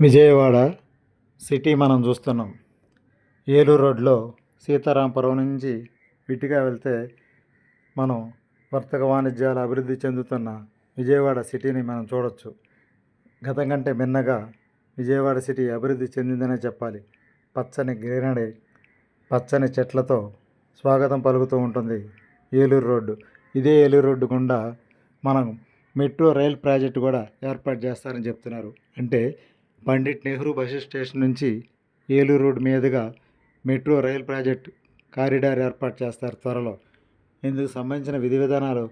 Vijayawada city మనం చూస్తున్నాం. ఏలూరు రోడ్లో సీతారాంపురం నుంచి ఇటుగా వెళ్తే మనం వర్తక వాణిజ్యాలు అభివృద్ధి చెందుతున్న విజయవాడ సిటీని మనం చూడవచ్చు గతం కంటే మిన్నగా విజయవాడ సిటీ అభివృద్ధి చెందిందనే చెప్పాలి. పచ్చని గ్రీనరీ పచ్చని చెట్లతో స్వాగతం పలుకుతూ ఉంటుంది ఏలూరు రోడ్డు. ఇదే ఏలూరు రోడ్డు గుండా మనం మెట్రో రైల్ ప్రాజెక్టు కూడా ఏర్పాటు చేస్తారని చెప్తున్నారు. అంటే పండిట్ నెహ్రూ బస్ స్టేషన్ నుంచి ఏలూరు రోడ్డు మీదుగా మెట్రో రైల్ ప్రాజెక్ట్ కారిడార్ ఏర్పాటు చేస్తారు త్వరలో. ఇందుకు సంబంధించిన విధి విధానాలు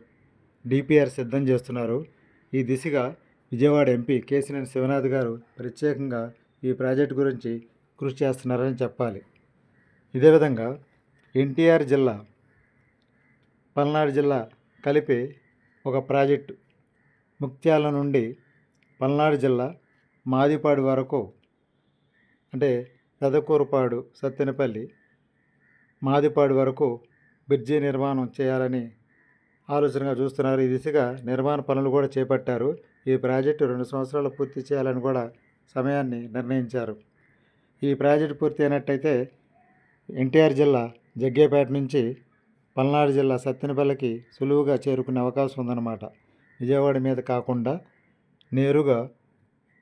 డిపిఆర్ సిద్ధం చేస్తున్నారు. ఈ దిశగా విజయవాడ ఎంపీ కేసినేని శివనాథ్ గారు ప్రత్యేకంగా ఈ ప్రాజెక్టు గురించి కృషి చేస్తున్నారని చెప్పాలి. ఇదే విధంగా ఎన్టీఆర్ జిల్లా పల్నాడు జిల్లా కలిపి ఒక ప్రాజెక్టు ముక్త్యాల నుండి పల్నాడు జిల్లా మాదిపాడు వరకు అంటే పెదకూరుపాడు సత్తెనపల్లి మాదిపాడు వరకు బ్రిడ్జి నిర్మాణం చేయాలని ఆలోచనగా చూస్తున్నారు. ఈ దిశగా నిర్మాణ పనులు కూడా చేపట్టారు. ఈ ప్రాజెక్టు రెండు సంవత్సరాలు పూర్తి చేయాలని కూడా సమయాన్ని నిర్ణయించారు. ఈ ప్రాజెక్టు పూర్తి అయినట్టయితే ఎన్టీఆర్ జిల్లా జగ్గేపేట నుంచి పల్నాడు జిల్లా సత్తెనపల్లికి సులువుగా చేరుకునే అవకాశం ఉందన్నమాట. విజయవాడ మీద కాకుండా నేరుగా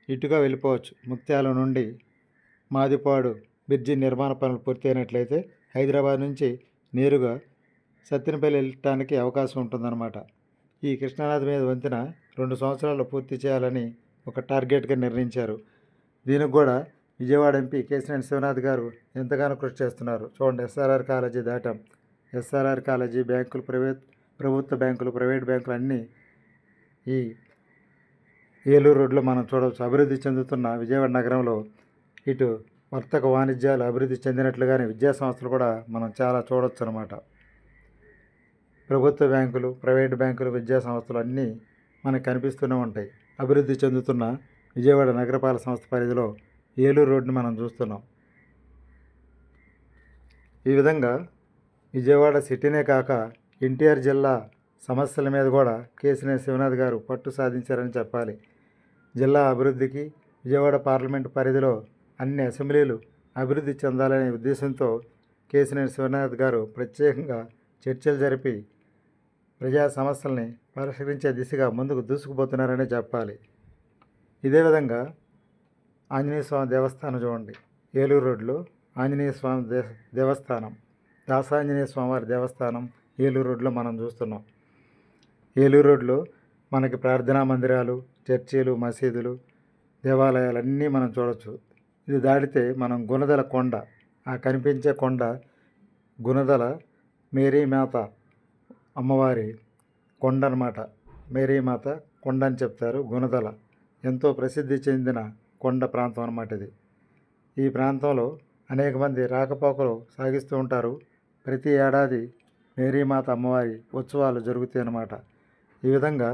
ఇటుగా వెళ్ళిపోవచ్చు. ముత్యాల నుండి మాదిపాడు బ్రిడ్జి నిర్మాణ పనులు పూర్తయినట్లయితే హైదరాబాద్ నుంచి నేరుగా సత్తెనపల్లి వెళ్ళటానికి అవకాశం ఉంటుందన్నమాట. ఈ కృష్ణానది మీద వంతెన రెండు సంవత్సరాలు పూర్తి చేయాలని ఒక టార్గెట్గా నిర్ణయించారు. దీనికి కూడా విజయవాడ ఎంపీ కేసినేని శివనాథ్ గారు ఎంతగానో కృషి చేస్తున్నారు. చూడండి ఎస్ఆర్ఆర్ కాలేజీ దాటాం. ఎస్ఆర్ఆర్ కాలేజీ బ్యాంకులు ప్రైవేట్ ప్రభుత్వ బ్యాంకులు ప్రైవేట్ బ్యాంకులు అన్నీ ఈ ఏలూరు రోడ్లో మనం చూడవచ్చు. అభివృద్ధి చెందుతున్న విజయవాడ నగరంలో ఇటు వర్తక వాణిజ్యాలు అభివృద్ధి చెందినట్లుగానే విద్యా సంస్థలు కూడా మనం చాలా చూడవచ్చు అనమాట ప్రభుత్వ బ్యాంకులు ప్రైవేట్ బ్యాంకులు విద్యా సంస్థలు అన్నీ మనకు కనిపిస్తూనే ఉంటాయి. అభివృద్ధి చెందుతున్న విజయవాడ నగరపాలక సంస్థ పరిధిలో ఏలూరు రోడ్డుని మనం చూస్తున్నాం. ఈ విధంగా విజయవాడ సిటీనే కాక ఎన్టీఆర్ జిల్లా సమస్యల మీద కూడా కేసినేని శివనాథ్ గారు పట్టు సాధించారని చెప్పాలి. జిల్లా అభివృద్ధికి విజయవాడ పార్లమెంటు పరిధిలో అన్ని అసెంబ్లీలు అభివృద్ధి చెందాలనే ఉద్దేశంతో కేసినేని శివనాథ్ గారు ప్రత్యేకంగా చర్చలు జరిపి ప్రజా సమస్యల్ని పరిష్కరించే దిశగా ముందుకు దూసుకుపోతున్నారనే చెప్పాలి. ఇదే విధంగా ఆంజనేయ స్వామి దేవస్థానం చూడండి. ఏలూరు రోడ్లో ఆంజనేయ స్వామి దే దేవస్థానం దాసాంజనేయ స్వామివారి దేవస్థానం ఏలూరు రోడ్లో మనం చూస్తున్నాం. ఏలూరు రోడ్లో మనకి ప్రార్థనా మందిరాలు చర్చీలు మసీదులు దేవాలయాలు అన్నీ మనం చూడవచ్చు ఇది దాటితే మనం గుణదల కొండ ఆ కనిపించే కొండ గుణదల మేరీ మాత అమ్మవారి కొండ అనమాట మేరీ మాత కొండ అని చెప్తారు గుణదల. ఎంతో ప్రసిద్ధి చెందిన కొండ ప్రాంతం అన్నమాట ఇది. ఈ ప్రాంతంలో అనేక మంది రాకపోకలు సాగిస్తూ ఉంటారు. ప్రతి ఏడాది మేరీమాత అమ్మవారి ఉత్సవాలు జరుగుతాయి అన్నమాట. ఈ విధంగా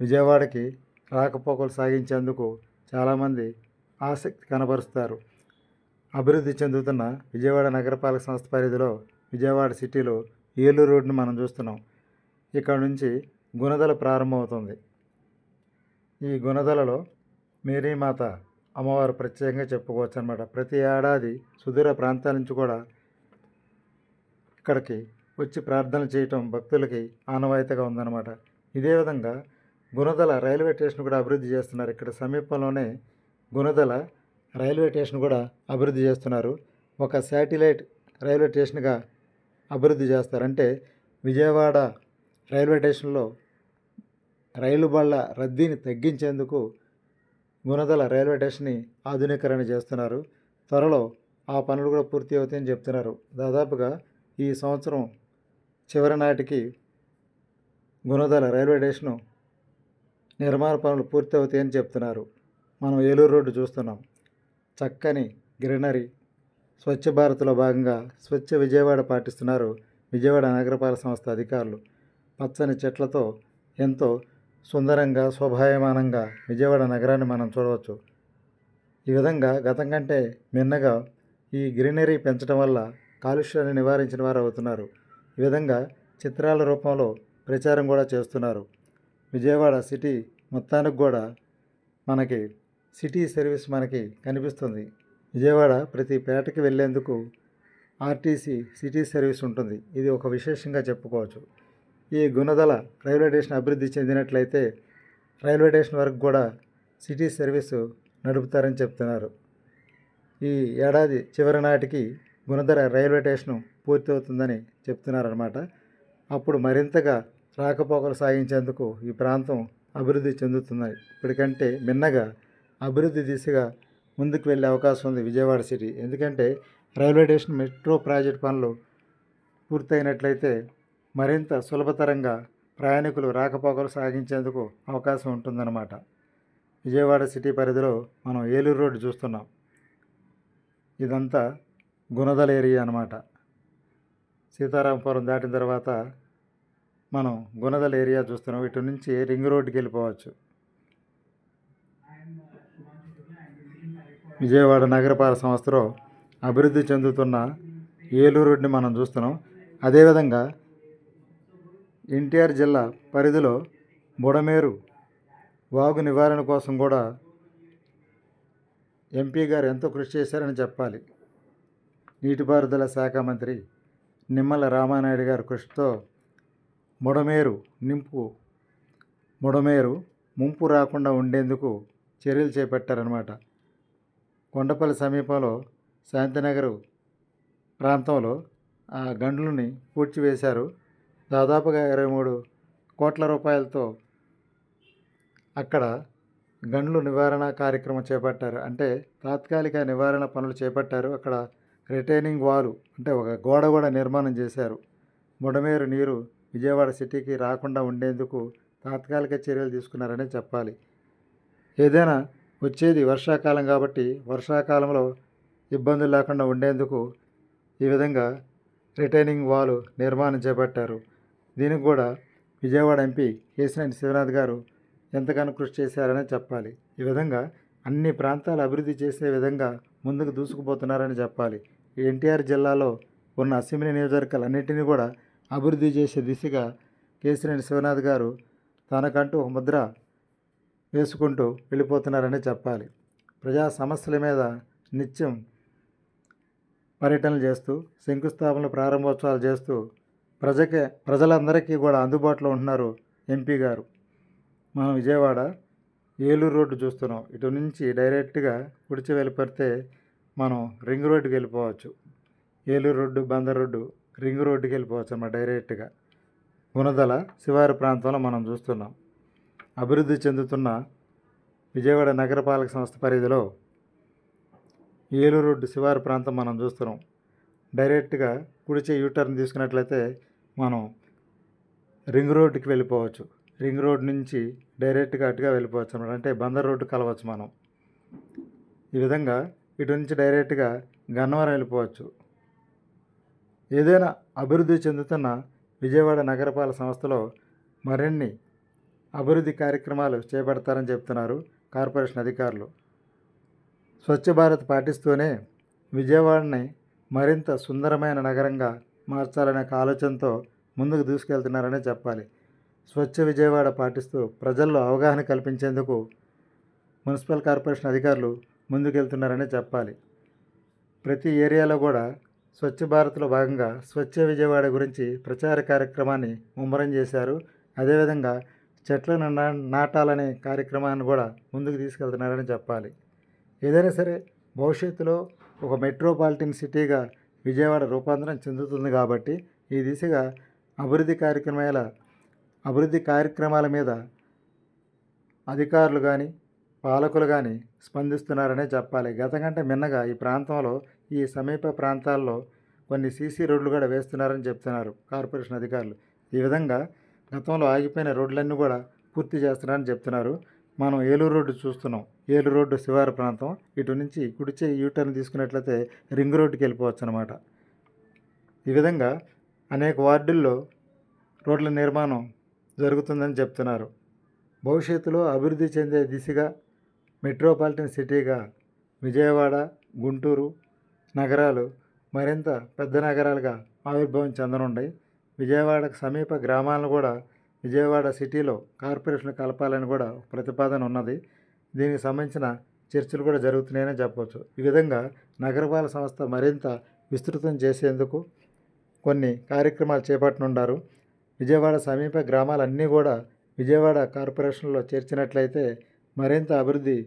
విజయవాడకి రాకపోకలు సాగించేందుకు చాలామంది ఆసక్తి కనబరుస్తారు. అభివృద్ధి చెందుతున్న విజయవాడ నగరపాలక సంస్థ పరిధిలో విజయవాడ సిటీలో ఏలూరు రోడ్డును మనం చూస్తున్నాం. ఇక్కడ నుంచి గుణదల ప్రారంభమవుతుంది. ఈ గుణదలలో మేరీమాత అమ్మవారు ప్రత్యేకంగా చెప్పుకోవచ్చు అనమాట ప్రతి ఏడాది సుదూర ప్రాంతాల నుంచి కూడా ఇక్కడికి వచ్చి ప్రార్థన చేయటం భక్తులకి ఆనవాయితీగా ఉందన్నమాట. ఇదే విధంగా గుణదల రైల్వే స్టేషన్ కూడా అభివృద్ధి చేస్తున్నారు. ఇక్కడ సమీపంలోనే గుణదల రైల్వే స్టేషన్ కూడా అభివృద్ధి చేస్తున్నారు. ఒక శాటిలైట్ రైల్వే స్టేషన్గా అభివృద్ధి చేస్తారు. అంటే విజయవాడ రైల్వే స్టేషన్లో రైలు బళ్ళ రద్దీని తగ్గించేందుకు గుణదల రైల్వే స్టేషన్ని ఆధునీకరణ చేస్తున్నారు. త్వరలో ఆ పనులు కూడా పూర్తి అవుతాయని చెప్తున్నారు. దాదాపుగా ఈ సంవత్సరం చివరి నాటికి గుణదల రైల్వే స్టేషను నిర్మాణ పనులు పూర్తవుతాయని చెప్తున్నారు. మనం ఏలూరు రోడ్డు చూస్తున్నాం. చక్కని గ్రీనరీ స్వచ్ఛ భారత్లో భాగంగా స్వచ్ఛ విజయవాడ పాటిస్తున్నారు విజయవాడ నగరపాలక సంస్థ అధికారులు. పచ్చని చెట్లతో ఎంతో సుందరంగా శోభాయమానంగా విజయవాడ నగరాన్ని మనం చూడవచ్చు. ఈ విధంగా గతం కంటే మిన్నగా ఈ గ్రీనరీ పెంచడం వల్ల కాలుష్యాన్ని నివారించిన వారు అవుతున్నారు ఈ విధంగా చిత్రాల రూపంలో ప్రచారం కూడా చేస్తున్నారు. విజయవాడ సిటీ మొత్తానికి కూడా మనకి సిటీ సర్వీస్ మనకి కనిపిస్తుంది. విజయవాడ ప్రతి పేటకి వెళ్ళేందుకు ఆర్టీసీ సిటీ సర్వీస్ ఉంటుంది. ఇది ఒక విశేషంగా చెప్పుకోవచ్చు. ఈ గుణదల రైల్వే స్టేషన్ అభివృద్ధి చెందినట్లయితే రైల్వే స్టేషన్ వరకు కూడా సిటీ సర్వీసు నడుపుతారని చెప్తున్నారు. ఈ ఏడాది చివరి నాటికి గుణదల రైల్వే స్టేషను పూర్తి అవుతుందని చెప్తున్నారన్నమాట. అప్పుడు మరింతగా రాకపోకలు సాగించేందుకు ఈ ప్రాంతం అభివృద్ధి చెందుతున్నాయి. ఇప్పటికంటే మిన్నగా అభివృద్ధి దిశగా ముందుకు వెళ్ళే అవకాశం ఉంది విజయవాడ సిటీ. ఎందుకంటే రైల్వే స్టేషన్ మెట్రో ప్రాజెక్ట్ పనులు పూర్తయినట్లయితే మరింత సులభతరంగా ప్రయాణికులు రాకపోకలు సాగించేందుకు అవకాశం ఉంటుందన్నమాట. విజయవాడ సిటీ పరిధిలో మనం ఏలూరు రోడ్డు చూస్తున్నాం. ఇదంతా గుణదల ఏరియా అన్నమాట. సీతారామపురం దాటిన తర్వాత మనం గుణదల ఏరియా చూస్తున్నాం. ఇటు నుంచి రింగ్ రోడ్డుకి వెళ్ళిపోవచ్చు. విజయవాడ నగరపాలక సంస్థలో అభివృద్ధి చెందుతున్న ఏలూరు మనం చూస్తున్నాం. అదేవిధంగా ఎన్టీఆర్ జిల్లా పరిధిలో బుడమేరు వాగు నివారణ కోసం కూడా ఎంపీ గారు ఎంతో కృషి చేశారని చెప్పాలి. నీటిపారుదల శాఖ మంత్రి నిమ్మల రామానాయుడు గారి కృషితో మొడమేరు నింపు బుడమేరు ముంపు రాకుండా ఉండేందుకు చర్యలు చేపట్టారనమాట కొండపల్లి సమీపంలో శాంతినగర్ ప్రాంతంలో ఆ గండ్లని పూడ్చివేశారు. దాదాపుగా ఇరవై మూడు కోట్ల రూపాయలతో అక్కడ గండ్లు నివారణ కార్యక్రమం చేపట్టారు. అంటే తాత్కాలిక నివారణ పనులు చేపట్టారు. అక్కడ రిటైనింగ్ వాలు అంటే ఒక గోడ కూడా నిర్మాణం చేశారు. బుడమేరు నీరు విజయవాడ సిటీకి రాకుండా ఉండేందుకు తాత్కాలిక చర్యలు తీసుకున్నారనే చెప్పాలి. ఏదైనా వచ్చేది వర్షాకాలం కాబట్టి వర్షాకాలంలో ఇబ్బందులు లేకుండా ఉండేందుకు ఈ విధంగా రిటైనింగ్ వాల్ నిర్మాణం చేపట్టారు. దీనికి కూడా విజయవాడ ఎంపీ కేసినేని శివనాథ్ గారు ఎంతగానో కృషి చేశారనే చెప్పాలి. ఈ విధంగా అన్ని ప్రాంతాలు అభివృద్ధి చేసే విధంగా ముందుకు దూసుకుపోతున్నారని చెప్పాలి. ఎన్టీఆర్ జిల్లాలో ఉన్న అసెంబ్లీ నియోజకవర్గాలన్నింటినీ కూడా అభివృద్ధి చేసే దిశగా కేసినేని శివనాథ్ గారు తనకంటూ ఒక ముద్ర వేసుకుంటూ వెళ్ళిపోతున్నారని చెప్పాలి. ప్రజా సమస్యల మీద నిత్యం పర్యటనలు చేస్తూ శంకుస్థాపనలు ప్రారంభోత్సవాలు చేస్తూ ప్రజకే ప్రజలందరికీ కూడా అందుబాటులో ఉంటున్నారు ఎంపీ గారు. మనం విజయవాడ ఏలూరు రోడ్డు చూస్తున్నాం. ఇటు నుంచి డైరెక్ట్గా కుడిచి వెళ్ళిపోతే మనం రింగ్ రోడ్డుకి వెళ్ళిపోవచ్చు. Eluru road Bandar road ring రోడ్డుకి వెళ్ళిపోవచ్చు అన్నమాట డైరెక్ట్గా. గుణదల శివారు ప్రాంతంలో మనం చూస్తున్నాం. అభివృద్ధి చెందుతున్న విజయవాడ నగరపాలక సంస్థ పరిధిలో ఏలూరు రోడ్డు శివారు ప్రాంతం మనం చూస్తున్నాం. డైరెక్ట్గా కుడిచే యూటర్న్ తీసుకున్నట్లయితే మనం రింగ్ రోడ్డుకి వెళ్ళిపోవచ్చు. రింగ్ రోడ్ నుంచి డైరెక్ట్గా అటుగా వెళ్ళిపోవచ్చు అనమాట అంటే బందర్ రోడ్డు కలవచ్చు మనం. ఈ విధంగా ఇటు నుంచి డైరెక్ట్గా గన్నవరం వెళ్ళిపోవచ్చు. ఏదైనా అభివృద్ధి చెందుతున్న విజయవాడ నగరపాల సంస్థలో మరిన్ని అభివృద్ధి కార్యక్రమాలు చేపడతారని చెప్తున్నారు కార్పొరేషన్ అధికారులు. స్వచ్ఛ భారత్ పాటిస్తూనే విజయవాడని మరింత సుందరమైన నగరంగా మార్చాలనే ఒక ఆలోచనతో ముందుకు దూసుకెళ్తున్నారనే చెప్పాలి. స్వచ్ఛ విజయవాడ పాటిస్తూ ప్రజల్లో అవగాహన కల్పించేందుకు మున్సిపల్ కార్పొరేషన్ అధికారులు ముందుకెళ్తున్నారని చెప్పాలి. ప్రతి ఏరియాలో కూడా స్వచ్ఛ భారత్లో భాగంగా స్వచ్ఛ విజయవాడ గురించి ప్రచార కార్యక్రమాన్ని ముమ్మరం చేశారు. అదేవిధంగా చెట్లను నా నాటాలనే కార్యక్రమాన్ని కూడా ముందుకు తీసుకెళ్తున్నారని చెప్పాలి. ఏదైనా సరే భవిష్యత్తులో ఒక మెట్రోపాలిటన్ సిటీగా విజయవాడ రూపాంతరం చెందుతుంది కాబట్టి ఈ దిశగా అభివృద్ధి కార్యక్రమాల అభివృద్ధి కార్యక్రమాల మీద అధికారులు కానీ పాలకులు కానీ స్పందిస్తున్నారనే చెప్పాలి. గత కంటే మిన్నగా ఈ ప్రాంతంలో ఈ సమీప ప్రాంతాల్లో కొన్ని సీసీ రోడ్లు కూడా వేస్తున్నారని చెప్తున్నారు కార్పొరేషన్ అధికారులు. ఈ విధంగా గతంలో ఆగిపోయిన రోడ్లన్నీ కూడా పూర్తి చేస్తున్నారని చెప్తున్నారు. మనం ఏలూరు రోడ్డు చూస్తున్నాం. ఏలూరు రోడ్డు శివారు ప్రాంతం. ఇటు నుంచి కుడిచే యూటర్న్ తీసుకున్నట్లయితే రింగ్ రోడ్డుకి వెళ్ళిపోవచ్చు అనమాట ఈ విధంగా అనేక వార్డుల్లో రోడ్ల నిర్మాణం జరుగుతుందని చెప్తున్నారు. భవిష్యత్తులో అభివృద్ధి చెందే దిశగా మెట్రోపాలిటన్ సిటీగా విజయవాడ గుంటూరు నగరాలు మరింత పెద్ద నగరాలుగా ఆవిర్భావం చెందనుండయి విజయవాడకు సమీప గ్రామాలను కూడా విజయవాడ సిటీలో కార్పొరేషన్ కలపాలని కూడా ప్రతిపాదన ఉన్నది. దీనికి సంబంధించిన చర్చలు కూడా జరుగుతున్నాయని చెప్పవచ్చు. ఈ విధంగా నగరపాలక సంస్థ మరింత విస్తృతం చేసేందుకు కొన్ని కార్యక్రమాలు చేపట్టనున్నారు విజయవాడ సమీప గ్రామాలన్నీ కూడా విజయవాడ కార్పొరేషన్లో చేర్చినట్లయితే మరింత అభివృద్ధి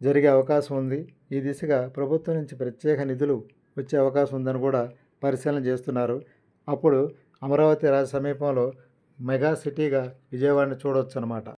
జరిగే అవకాశం ఉంది. ఈ దిశగా ప్రభుత్వం నుంచి ప్రత్యేక నిధులు వచ్చే అవకాశం ఉందని కూడా పరిశీలన చేస్తున్నారు. అప్పుడు అమరావతి రాజ సమీపంలో మెగా సిటీగా విజయవాడని చూడవచ్చు అనమాట